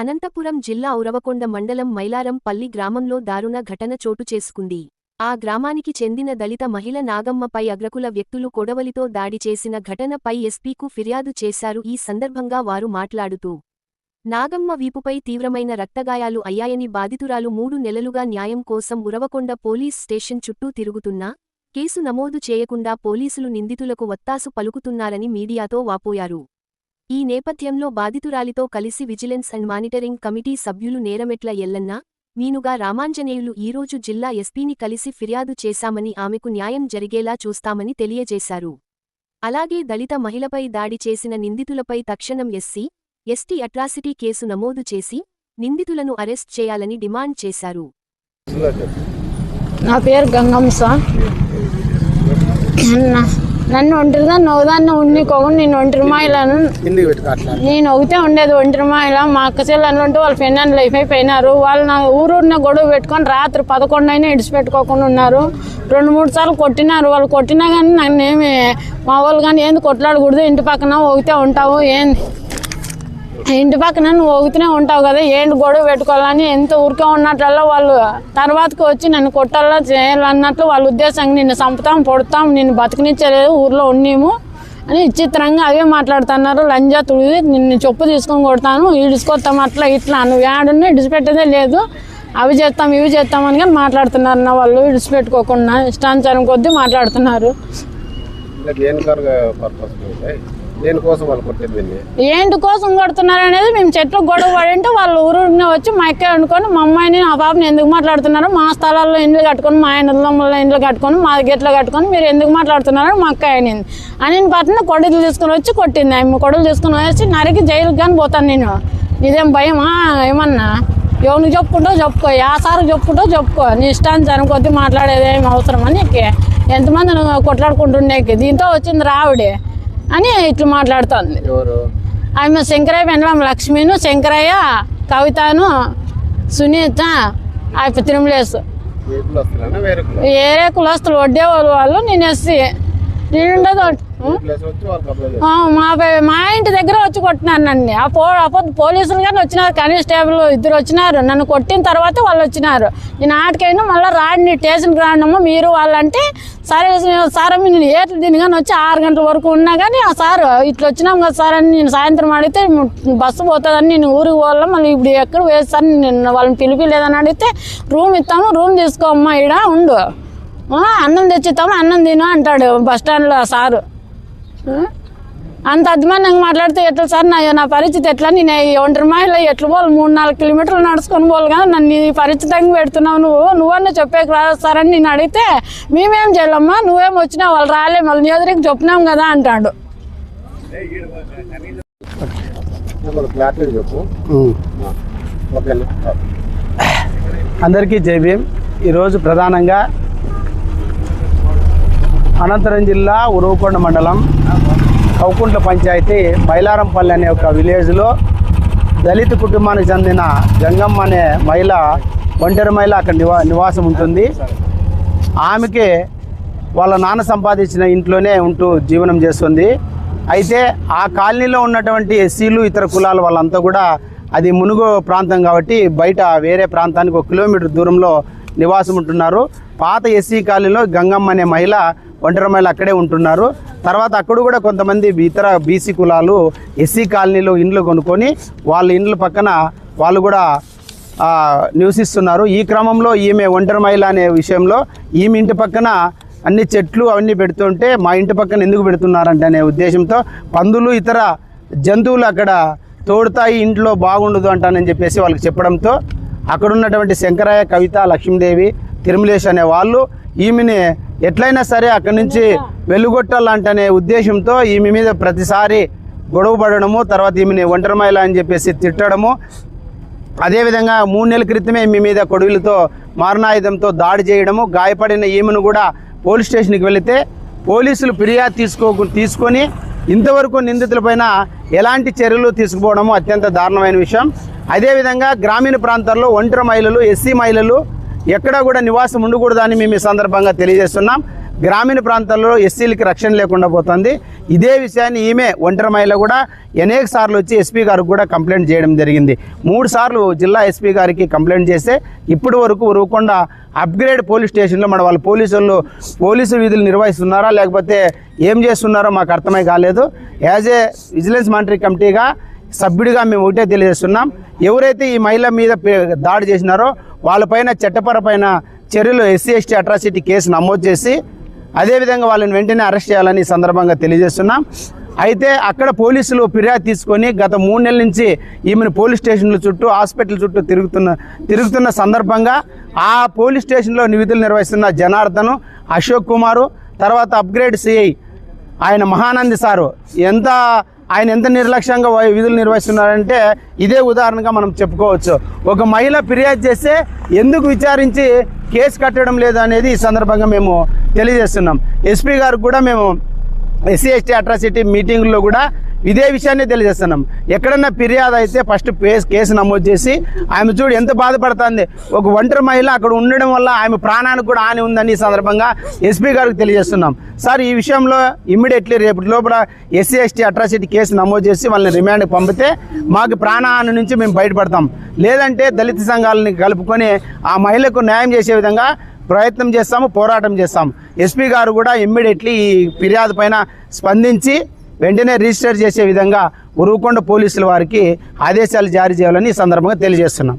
అనంతపురం జిల్లా ఉరవకొండ మండలం మైలారం పల్లి గ్రామంలో దారుణ ఘటన చోటు చేసుకుంది. ఆ గ్రామానికి చెందిన దళిత మహిళ నాగమ్మపై అగ్రకుల వ్యక్తులు కొడవలితో దాడి చేసిన ఘటనపై ఎస్పీకు ఫిర్యాదు చేశారు. ఈ సందర్భంగా వారు మాట్లాడుతూ నాగమ్మ వీపుపై తీవ్రమైన రక్తగాయాలు అయ్యాయని బాధితురాలు మూడు నెలలుగా న్యాయం కోసం ఉరవకొండ పోలీస్ స్టేషన్ చుట్టూ తిరుగుతున్నా కేసు నమోదు చేయకుండా పోలీసులు నిందితులకు వత్తాసు పలుకుతున్నారని మీడియాతో వాపోయారు. ఈ నేపథ్యంలో బాధితురాలితో కలిసి విజిలెన్స్ అండ్ మానిటరింగ్ కమిటీ సభ్యులు నేరమెట్ల ఎల్లన్న మీనుగా రామాంజనేయులు ఈరోజు జిల్లా ఎస్పీని కలిసి ఫిర్యాదు చేశామని ఆమెకు న్యాయం జరిగేలా చూస్తామని తెలియజేశారు. అలాగే దళిత మహిళపై దాడి చేసిన నిందితులపై తక్షణం ఎస్సీ ఎస్టీ అట్రాసిటీ కేసు నమోదు చేసి నిందితులను అరెస్ట్ చేయాలని డిమాండ్ చేశారు. నా పేరు నా- నన్ను ఒంటరిగా నవ్వుదాన్ని ఉన్నికోకుండా నేను ఒంటరి మాయలను అట్లా? నేను ఒకతే ఉండేది ఒంటరి మాయల. మా అక్క చెల్లెలు ఉంటే వాళ్ళ పెన్నాన్ని లైఫ్ అయిపోయినారు. వాళ్ళు నా ఊరూరిన గొడవ పెట్టుకొని రాత్రి పదకొండు అయినా ఇడిచిపెట్టుకోకుండా ఉన్నారు. రెండు మూడు సార్లు కొట్టినారు. వాళ్ళు కొట్టినా కానీ నన్ను ఏమి మా వాళ్ళు కానీ ఏంది కొట్లాడకూడదు. ఇంటి పక్కన ఒకతే ఉంటావు ఏంది? ఇంటి పక్కన నువ్వు ఊగుతూనే ఉంటావు కదా ఏంటి గొడవ పెట్టుకోవాలని? ఎంత ఊరికే ఉన్నట్లలో వాళ్ళు తర్వాతకి వచ్చి నన్ను కొట్టాలా చేయాలన్నట్లు వాళ్ళ ఉద్దేశంగా నిన్ను చంపుతాం పొడతాం నిన్ను బతికినిచ్చలేదు ఊర్లో ఉన్నేము అని విచిత్రంగా అవే మాట్లాడుతున్నారు. లంజా తుడిది నిన్ను చెప్పు తీసుకొని కొడతాను ఈడుచుకొస్తాం అట్లా ఇట్లా నువ్వు ఏడున్నా ఇడిచిపెట్టేదే లేదు. అవి చేస్తాం ఇవి చేస్తామని కానీ మాట్లాడుతున్నారు నా వాళ్ళు ఇడిచిపెట్టుకోకుండా ఇష్టానుసారం కొద్దీ మాట్లాడుతున్నారు. దేనికోసం వాళ్ళు కొట్టేది ఏంటి కోసం కొడుతున్నారు అనేది మేము చెట్లు గొడవ పడి ఉంటే వాళ్ళు ఊరునే వచ్చి మా అక్క అనుకొని మా అమ్మాయిని ఆ పాపని ఎందుకు మాట్లాడుతున్నారు? మా స్థలాల్లో ఇండ్లు కట్టుకొని మా ఆయన ఇండ్లు కట్టుకొని మా గెట్లు కట్టుకొని మీరు ఎందుకు మాట్లాడుతున్నారు? మా అక్క అనింది. అని పట్టిన కొడుకులు తీసుకుని వచ్చి కొట్టింది. ఆమె కొడుకులు తీసుకుని వచ్చి నరికి జైలుకి కానీ పోతాను నేను. ఇదేం భయమా? ఏమన్నా? ఎవరికి చెప్పుకుంటో చెప్పుకో. ఆ సార్ చెప్పుకుంటో చెప్పుకో. నీ ఇష్టాన్ని కొద్ది మాట్లాడేది ఏమి అవసరం అని ఎంతమంది కొట్లాడుకుంటుండే కొట్లాడుకుంటుండేకి దీంతో వచ్చింది రావిడే. అని ఇట్లా మాట్లాడుతుంది. ఆమె శంకరయ్య వెండలం లక్ష్మిను శంకరయ్య కవితను సునీత ఆ తిరుమలేసు వేరే ఏరే కులస్తులు వడ్డే వాళ్ళు వాళ్ళు నేను ఎస్సీ. నేను మా మా ఇంటి దగ్గర వచ్చి కొట్టినారు నన్ను. ఆ పో అప్పుడు పోలీసులు కానీ వచ్చినారు కానిస్టేబుల్ ఇద్దరు వచ్చినారు. నన్ను కొట్టిన తర్వాత వాళ్ళు వచ్చినారు. నేను ఆటకైనా మళ్ళీ రాండి స్టేషన్కి రాండమ్మా మీరు వాళ్ళంటే సరే సార్ నేను ఏట్లు దీని కానీ వచ్చి ఆరు గంటల వరకు ఉన్నా కానీ ఆ సార్ ఇట్లా వచ్చినాం కదా సార్ అని నేను సాయంత్రం అడిగితే బస్సు పోతుందని నేను ఊరికి పోవాలా? మళ్ళీ ఇప్పుడు ఎక్కడ వేస్తాను నేను వాళ్ళని పిలిపిలేదని అడిగితే రూమ్ ఇస్తాము రూమ్ తీసుకోమ్మా ఈడ ఉండు. అన్నం తెచ్చిస్తాము అన్నం తిను అంటాడు బస్ స్టాండ్లో సారు? అంత అభిమానంగా మాట్లాడితే ఎట్లా సార్? నా నా పరిస్థితి ఎట్లా? నేను ఒంటరి మహిళ ఎట్లా పోలు మూడు నాలుగు కిలోమీటర్లు నడుచుకొని పోలుగా కదా. నన్ను ఈ పెడుతున్నావు నువ్వు. నువ్వన్నీ చెప్పేకి రా సార్ అని నేను అడిగితే మేమేం చేయాలమ్మా? నువ్వేం వచ్చినా వాళ్ళు రాలే. మళ్ళీ నీ ఎదురికి చెప్పినాం కదా అంటాడు. చెప్పు అందరికీ జై ఈరోజు ప్రధానంగా అనంతరం జిల్లా ఉరవకొండ మండలం కౌకుంట్ల పంచాయతీ మైలారంపల్లి అనే ఒక విలేజ్లో దళిత కుటుంబానికి చెందిన గంగమ్మ అనే మహిళ ఒంటరి మహిళ అక్కడ నివా నివాసం ఉంటుంది. ఆమెకి వాళ్ళ నాన్న సంపాదించిన ఇంట్లోనే ఉంటూ జీవనం చేస్తుంది. అయితే ఆ కాలనీలో ఉన్నటువంటి ఎస్సీలు ఇతర కులాల వాళ్ళంతా కూడా అది మునుగు ప్రాంతం కాబట్టి బయట వేరే ప్రాంతానికి ఒక కిలోమీటర్ దూరంలో నివాసం ఉంటున్నారు. పాత ఎస్సీ కాలనీలో గంగమ్మ అనే మహిళ ఒంటరి మహిళ అక్కడే ఉంటున్నారు. తర్వాత అక్కడ కూడా కొంతమంది ఇతర బీసీ కులాలు ఎస్సీ కాలనీలో ఇండ్లు కొనుక్కొని వాళ్ళ ఇండ్ల పక్కన వాళ్ళు కూడా నివసిస్తున్నారు. ఈ క్రమంలో ఈమె ఒంటరి మహిళ అనే విషయంలో ఈమె ఇంటి పక్కన అన్ని చెట్లు అవన్నీ పెడుతుంటే మా ఇంటి పక్కన ఎందుకు పెడుతున్నారంటే అనే ఉద్దేశంతో పందులు ఇతర జంతువులు అక్కడ తోడుతాయి ఇంట్లో బాగుండదు అంటానని చెప్పేసి వాళ్ళకి చెప్పడంతో అక్కడ ఉన్నటువంటి శంకరయ్య కవిత లక్ష్మీదేవి తిరుమలేష్ అనే వాళ్ళు ఈమెని ఎట్లయినా సరే అక్కడి నుంచి వెలుగొట్టాలంటనే ఉద్దేశంతో ఈమె మీద ప్రతిసారి గొడవ పడడము తర్వాత ఈమెని ఒంటరి మహిళ అని చెప్పేసి తిట్టడము. అదేవిధంగా మూడు నెలల క్రితమే మీ మీద కొడుగులతో మారణాయుధంతో దాడి చేయడము గాయపడిన ఈమెను కూడా పోలీస్ స్టేషన్కి వెళితే పోలీసులు ఫిర్యాదు తీసుకో తీసుకొని ఇంతవరకు నిందితులపైన ఎలాంటి చర్యలు తీసుకుపోవడము అత్యంత దారుణమైన విషయం. అదేవిధంగా గ్రామీణ ప్రాంతాల్లో ఒంటరి మహిళలు ఎస్సీ మహిళలు ఎక్కడా కూడా నివాసం ఉండకూడదని మేము ఈ సందర్భంగా తెలియజేస్తున్నాం. గ్రామీణ ప్రాంతాల్లో ఎస్సీలకి రక్షణ లేకుండా పోతుంది. ఇదే విషయాన్ని ఈమె ఒంటరి మహిళ కూడా అనేక సార్లు వచ్చి ఎస్పీ గారికి కూడా కంప్లైంట్ చేయడం జరిగింది. మూడు సార్లు జిల్లా ఎస్పీ గారికి కంప్లైంట్ చేస్తే ఇప్పటి వరకు ఉరవకుండా అప్గ్రేడ్ పోలీస్ స్టేషన్లో మన వాళ్ళ పోలీసులు పోలీసు విధులు నిర్వహిస్తున్నారా లేకపోతే ఏం చేస్తున్నారో మాకు అర్థమై కాలేదు. యాజ్ ఏ విజిలెన్స్ మానిటరీ కమిటీగా సభ్యుడిగా మేము ఒకటే తెలియజేస్తున్నాం. ఎవరైతే ఈ మహిళ మీద పే- దాడి చేసినారో వాళ్ళపైన చట్టపరమైన చర్యలు ఎస్సీ ఎస్టీ అట్రాసిటీ కేసు నమోదు చేసి అదేవిధంగా వాళ్ళని వెంటనే అరెస్ట్ చేయాలని సందర్భంగా తెలియజేస్తున్నాం. అయితే అక్కడ పోలీసులు ఫిర్యాదు తీసుకొని గత మూడు నెలల నుంచి ఈమెను పోలీస్ స్టేషన్ల చుట్టూ హాస్పిటల్ చుట్టూ తిరుగుతున్న తిరుగుతున్న సందర్భంగా ఆ పోలీస్ స్టేషన్లో విధులు నిర్వహిస్తున్న జనార్దన్ అశోక్ కుమారు తర్వాత అప్గ్రేడ్ సిఐ ఆయన మహానంది సారు ఎంత ఆయన ఎంత నిర్లక్ష్యంగా వై- విధులు నిర్వహిస్తున్నారంటే ఇదే ఉదాహరణగా మనం చెప్పుకోవచ్చు. ఒక మహిళ ఫిర్యాదు చేస్తే ఎందుకు విచారించి కేసు కట్టడం లేదు అనేది ఈ సందర్భంగా మేము తెలియజేస్తున్నాం. ఎస్పీ గారికి కూడా మేము ఎస్సీ ఎస్టీ అట్రాసిటీ మీటింగ్లో కూడా ఇదే విషయాన్ని తెలియజేస్తున్నాం. ఎక్కడన్నా ఫిర్యాదు అయితే ఫస్ట్ కేసు కేసు నమోదు చేసి ఆమె చూడు ఎంత బాధపడుతుంది. ఒక ఒంటరి మహిళ అక్కడ ఉండడం వల్ల ఆమె ప్రాణానికి కూడా హాని ఉందని ఈ సందర్భంగా ఎస్పీ గారికి తెలియజేస్తున్నాం. సార్ ఈ విషయంలో ఇమ్మీడియట్లీ రేపు లోపల ఎస్సీ ఎస్టీ అట్రాసిటీ కేసు నమోదు చేసి వాళ్ళని రిమాండ్కి పంపితే మాకు ప్రాణహాని నుంచి మేము బయటపడతాం. లేదంటే దళిత సంఘాలని కలుపుకొని ఆ మహిళకు న్యాయం చేసే విధంగా ప్రయత్నం చేస్తాము పోరాటం చేస్తాం ఎస్పీ గారు కూడా ఇమ్మీడియట్లీ ఈ ఫిర్యాదు పైన స్పందించి వెంటనే రిజిస్టర్ చేసే విధంగా ఉరువుకొండ పోలీసుల వారికి ఆదేశాలు జారీ చేయాలని ఈ సందర్భంగా తెలియజేస్తున్నాం.